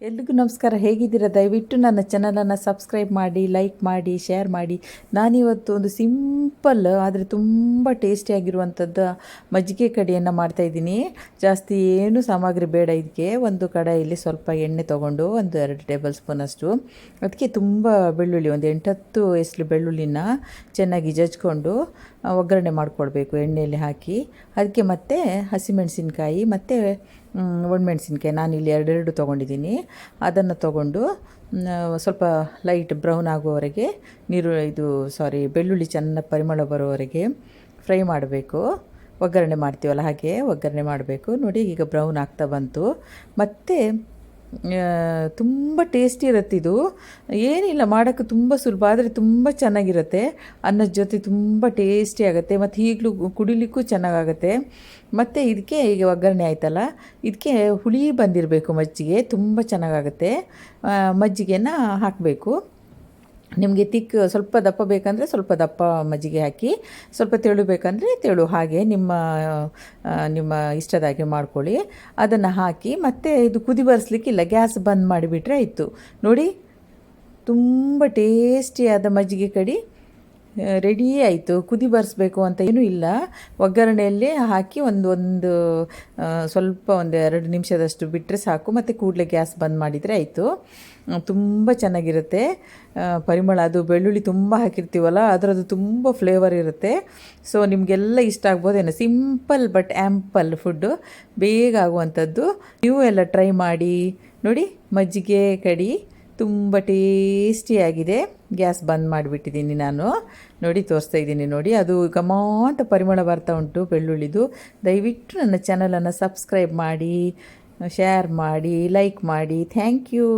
ಎಲ್ರಿಗೂ ನಮಸ್ಕಾರ. ಹೇಗಿದ್ದೀರಾ? ದಯವಿಟ್ಟು ನನ್ನ ಚಾನಲನ್ನು ಸಬ್ಸ್ಕ್ರೈಬ್ ಮಾಡಿ ಲೈಕ್ ಮಾಡಿ ಶೇರ್ ಮಾಡಿ. ನಾನಿವತ್ತು ಒಂದು ಸಿಂಪಲ್ ಆದರೆ ತುಂಬ ಟೇಸ್ಟಿಯಾಗಿರುವಂಥದ್ದು ಮಜ್ಜಿಗೆ ಕಡಿಯನ್ನು ಮಾಡ್ತಾಯಿದ್ದೀನಿ ಜಾಸ್ತಿ ಏನು ಸಾಮಗ್ರಿ ಬೇಡ ಇದಕ್ಕೆ. ಒಂದು ಕಡಾಯಲ್ಲಿ ಸ್ವಲ್ಪ ಎಣ್ಣೆ ತೊಗೊಂಡು ಒಂದು ಎರಡು ಟೇಬಲ್ ಸ್ಪೂನಷ್ಟು ಅದಕ್ಕೆ ತುಂಬ ಬೆಳ್ಳುಳ್ಳಿ, ಒಂದು ಎಂಟತ್ತು ಎಸ್ಲು ಬೆಳ್ಳುಳ್ಳಿನ ಚೆನ್ನಾಗಿ ಜಜ್ಕೊಂಡು, ಒಗ್ಗರಣೆ ಮಾಡಿಕೊಡ್ಬೇಕು, ಎಣ್ಣೆಯಲ್ಲಿ ಹಾಕಿ. ಅದಕ್ಕೆ ಮತ್ತೆ ಹಸಿಮೆಣಸಿನ್ಕಾಯಿ, ಮತ್ತು ಒಣಮೆಣಸಿನ್ಕಾಯಿ ನಾನಿಲ್ಲಿ ಎರಡೆರಡು ತೊಗೊಂಡಿದ್ದೀನಿ. ಅದನ್ನು ತೊಗೊಂಡು ಸ್ವಲ್ಪ ಲೈಟ್ ಬ್ರೌನ್ ಆಗುವವರೆಗೆ ನೀರು, ಇದು ಸಾರಿ ಬೆಳ್ಳುಳ್ಳಿ ಚೆನ್ನಾಗಿ ಪರಿಮಳ ಬರೋವರೆಗೆ ಫ್ರೈ ಮಾಡಬೇಕು. ಒಗ್ಗರಣೆ ಮಾಡ್ತೀವಲ್ಲ ಹಾಗೆ ಒಗ್ಗರಣೆ ಮಾಡಬೇಕು. ನೋಡಿ ಈಗ ಬ್ರೌನ್ ಆಗ್ತಾ ಬಂತು. ಮತ್ತು ತುಂಬ ಟೇಸ್ಟಿ ಇರುತ್ತೆ ಇದು. ಏನಿಲ್ಲ, ಮಾಡೋಕ್ಕೆ ತುಂಬ ಸುಲಭ, ಆದರೆ ತುಂಬ ಚೆನ್ನಾಗಿರುತ್ತೆ. ಅನ್ನದ ಜೊತೆ ತುಂಬ ಟೇಸ್ಟಿ ಆಗುತ್ತೆ, ಮತ್ತು ಈಗಲೂ ಕುಡಿಲಿಕ್ಕೂ ಚೆನ್ನಾಗಾಗುತ್ತೆ. ಮತ್ತು ಇದಕ್ಕೆ ಈಗ ಒಗ್ಗರಣೆ ಆಯ್ತಲ್ಲ ಇದಕ್ಕೆ ಹುಳಿ ಬಂದಿರಬೇಕು ಮಜ್ಜಿಗೆ, ತುಂಬ ಚೆನ್ನಾಗಾಗುತ್ತೆ. ಮಜ್ಜಿಗೆನ ಹಾಕಬೇಕು. ನಿಮಗೆ ತಿಕ್ ಸ್ವಲ್ಪ ದಪ್ಪ ಬೇಕಂದರೆ ಸ್ವಲ್ಪ ದಪ್ಪ ಮಜ್ಜಿಗೆ ಹಾಕಿ, ಸ್ವಲ್ಪ ತೆಳು ಬೇಕಂದರೆ ತೆಳು. ಹಾಗೆ ನಿಮ್ಮ ನಿಮ್ಮ ಇಷ್ಟದ ಹಾಗೆ ಮಾಡ್ಕೊಳ್ಳಿ. ಅದನ್ನು ಹಾಕಿ ಮತ್ತೆ ಇದು ಕುದಿ ಬರಿಸ್ಲಿಕ್ಕಿಲ್ಲ, ಗ್ಯಾಸ್ ಬಂದ್ ಮಾಡಿಬಿಟ್ರೆ ಆಯಿತು. ನೋಡಿ, ತುಂಬ ಟೇಸ್ಟಿಯಾದ ಮಜ್ಜಿಗೆ ಕಡಿ. ರೆಡಿ ಆಯಿತು, ಕುದಿ ಬರಿಸ್ಬೇಕು ಅಂತ ಏನೂ ಇಲ್ಲ. ಒಗ್ಗರಣೆಯಲ್ಲಿ ಹಾಕಿ ಒಂದು ಒಂದು ಸ್ವಲ್ಪ ಒಂದು ಎರಡು ನಿಮಿಷದಷ್ಟು ಬಿಟ್ಟರೆ ಸಾಕು. ಮತ್ತು ಕೂಡಲೇ ಗ್ಯಾಸ್ ಬಂದ್ ಮಾಡಿದರೆ ಆಯಿತು. ತುಂಬ ಚೆನ್ನಾಗಿರುತ್ತೆ. ಪರಿಮಳ, ಅದು ಬೆಳ್ಳುಳ್ಳಿ ತುಂಬ ಹಾಕಿರ್ತೀವಲ್ಲ, ಅದರದ್ದು ತುಂಬ ಫ್ಲೇವರ್ ಇರುತ್ತೆ. ಸೊ ನಿಮಗೆಲ್ಲ ಇಷ್ಟ ಆಗ್ಬೋದೇನೋ. ಸಿಂಪಲ್ ಬಟ್ ಆ್ಯಂಪಲ್ ಫುಡ್ಡು ಬೇಗ ಆಗುವಂಥದ್ದು. ನೀವು ಎಲ್ಲ ಟ್ರೈ ಮಾಡಿ, ನೋಡಿ, ಮಜ್ಜಿಗೆ ಕಡಿ. ತುಂಬ ಟೇಸ್ಟಿಯಾಗಿದೆ. ಗ್ಯಾಸ್ ಬಂದ್ ಮಾಡಿಬಿಟ್ಟಿದ್ದೀನಿ ನಾನು. ನೋಡಿ, ತೋರಿಸ್ತಾ ಇದ್ದೀನಿ ನೋಡಿ. ಅದು ಗಮಾಂತ ಪರಿಮಳ ಬರ್ತಾ ಉಂಟು ಬೆಳ್ಳುಳ್ಳಿದು. ದಯವಿಟ್ಟು ನನ್ನ ಚಾನಲನ್ನು ಸಬ್ಸ್ಕ್ರೈಬ್ ಮಾಡಿ ಶೇರ್ ಮಾಡಿ ಲೈಕ್ ಮಾಡಿ. Thank you